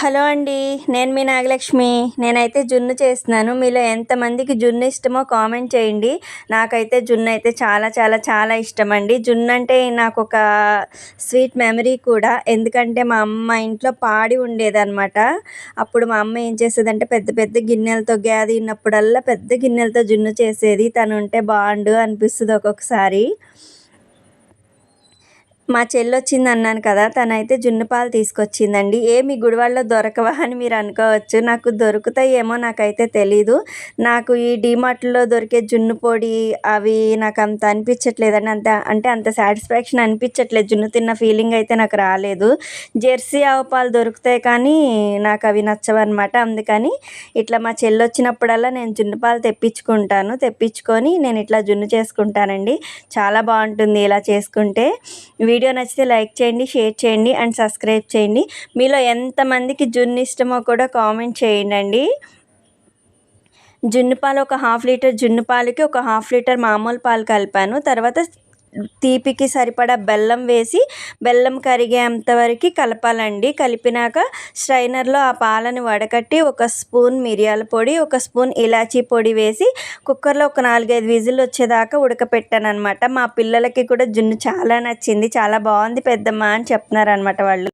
Hello అండి నేను మీ నాగలక్ష్మి. నేనైతే జున్ను చేస్తున్నాను. మీలో ఎంతమందికి జున్ను ఇష్టమో కామెంట్ చేయండి. నాకైతే జున్ను అయితే చాలా చాలా చాలా ఇష్టం అండి జున్ను అంటే నాకు ఒక స్వీట్ మెమరీ కూడా. ఎందుకంటే మా అమ్మ ఇంట్లో పాడి ఉండేదన్నమాట. అప్పుడు మా అమ్మ ఏం చేసేదంటే పెద్ద పెద్ద గిన్నెలతో గ్యాది ఉన్నప్పుడల్లా పెద్ద గిన్నెలతో జున్ను చేసేది. తను ఉంటే బాగుండు అనిపిస్తుంది ఒక్కొక్కసారి. మా చెల్లి వచ్చింది అన్నాను కదా తనైతే జున్ను పాలు తీసుకొచ్చిందండి. ఏమి గుడివాళ్ళలో దొరకవా అని మీరు అనుకోవచ్చు. నాకు దొరుకుతాయేమో నాకైతే తెలీదు. నాకు ఈ డీమార్ట్లో దొరికే జున్ను పొడి అవి నాకు అంత అనిపించట్లేదండి. అంత అంటే అంత సాటిస్ఫాక్షన్ అనిపించట్లేదు. జున్ను తిన్న ఫీలింగ్ అయితే నాకు రాలేదు. జెర్సీ ఆవు పాలు దొరుకుతాయి కానీ నాకు అవి నచ్చవన్నమాట. అందుకని ఇట్లా మా చెల్లి వచ్చినప్పుడల్లా నేను జున్ను పాలు తెప్పించుకుంటాను. తెప్పించుకొని నేను ఇట్లా జున్ను చేసుకుంటానండి. చాలా బాగుంటుంది ఇలా చేసుకుంటే. వీడియో నచ్చితే లైక్ చేయండి షేర్ చేయండి అండ్ సబ్స్క్రైబ్ చేయండి. మీలో ఎంతమందికి జున్ను ఇష్టమో కూడా కామెంట్ చేయండి జున్ను పాలు ఒక హాఫ్ లీటర్ జున్ను పాలకి ఒక హాఫ్ లీటర్ మామూలు పాలు కలిపాను. తర్వాత తీపికి సరిపడా బెల్లం వేసి బెల్లం కరిగేంత వరకు కలపాలండి. కలిపినాక స్ట్రైనర్లో ఆ పాలను వడకట్టి ఒక స్పూన్ మిరియాల పొడి ఒక స్పూన్ ఇలాచీ పొడి వేసి కుక్కర్లో ఒక నాలుగైదు విజిల్ వచ్చేదాకా ఉడకపెట్టాను అనమాట మా పిల్లలకి కూడా జున్ను చాలా నచ్చింది చాలా బాగుంది పెద్దమ్మ అని చెప్తున్నారు అనమాట వాళ్ళు.